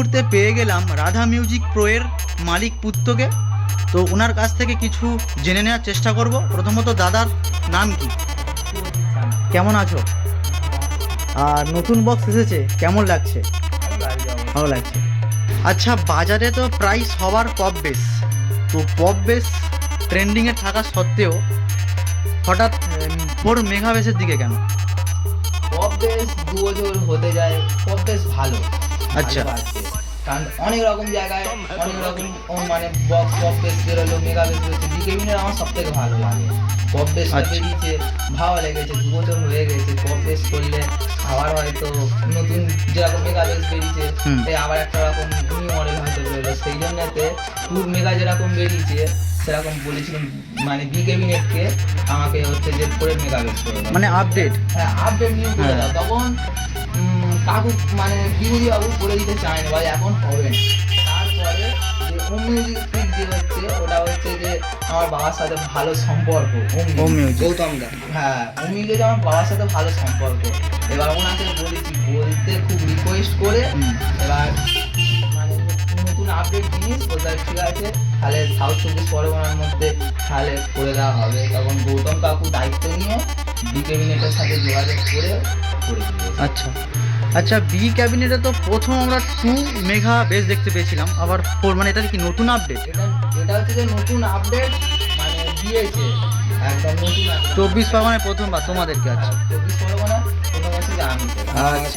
মুহূর্তে পেয়ে গেলাম রাধা মিউজিক প্রো এর মালিক পুত্রকে। তো ওনার কাছ থেকে কিছু জেনে নেওয়ার চেষ্টা করব। প্রথমত দাদার নাম কি? কেমন আছো? আর নতুন বক্স এসেছে কেমন লাগছে? ভালো লাগছে। আচ্ছা বাজারে তো প্রায় সবার পপ বেস তো পপ বেস ট্রেন্ডিংয়ে থাকা সত্ত্বেও হঠাৎ ফোর মেগা বেসের দিকে কেন? পপ বেস দু বছর হতে যায় পপ বেস ভালো। আচ্ছা। কারণ অনেক রকম জায়গায় অনেক রকম মানে বক্স পপ বেস বেরোলো মেগা বেস বেরোচ্ছে ডিকেবিনের আমার সব থেকে ভালো লাগে পপ বেস আচ্ছা। বেরিয়েছে ভালো লেগেছে দু বছর হয়ে গেছে পপ বেস করলে আবার হয়তো নতুন যেরকম মেগা বেস বেরিয়েছে। তাই আবার একটা রকম নিউ মডেল হয়তো বেরোলো সেই জন্যতে টুর মেগা যেরকম বেরিয়েছে সেরকম বলেছিলাম মানে বি ক্যাবিনেটকে আমাকে হচ্ছে যে করে মেগা বেস করে মানে আপডেট হ্যাঁ আপডেট নিউ করে। দাও তখন কাকু মানে বিভূতি বাবু করে দিতে চায় না বলে এখন হবে না। তারপরে যে ওম মিউজিক যে হচ্ছে ওটা হচ্ছে যে আমার বাবার সাথে ভালো সম্পর্ক ওম মিউজিক। গৌতম দা হ্যাঁ ওম মিউজিক আমার বাবার সাথে ভালো সম্পর্ক। এবার ওনাকে বলেছি বলতে খুব রিকোয়েস্ট করে এবার মানে নতুন আপডেট জিনিস ওটা ঠিক আছে তাহলে সাউথ চব্বিশ পরগনার মধ্যে তাহলে করে দেওয়া হবে। তখন গৌতম কাকু দায়িত্ব নিয়ে বি সাথে যোগাযোগ করে করে আচ্ছা। আচ্ছা বি ক্যাবিনেটে তো প্রথম আমরা টু মেঘা বেস দেখতে পেয়েছিলাম। আবার ফোর মানে এটা কি নতুন আপডেট এটা হচ্ছে যে নতুন আপডেট মানে দিয়েছে। একদম নতুন। চব্বিশ পরগনায় প্রথমবার তোমাদেরকে আছে চব্বিশ পরগনা প্রথম হচ্ছে যে আমি। আচ্ছা।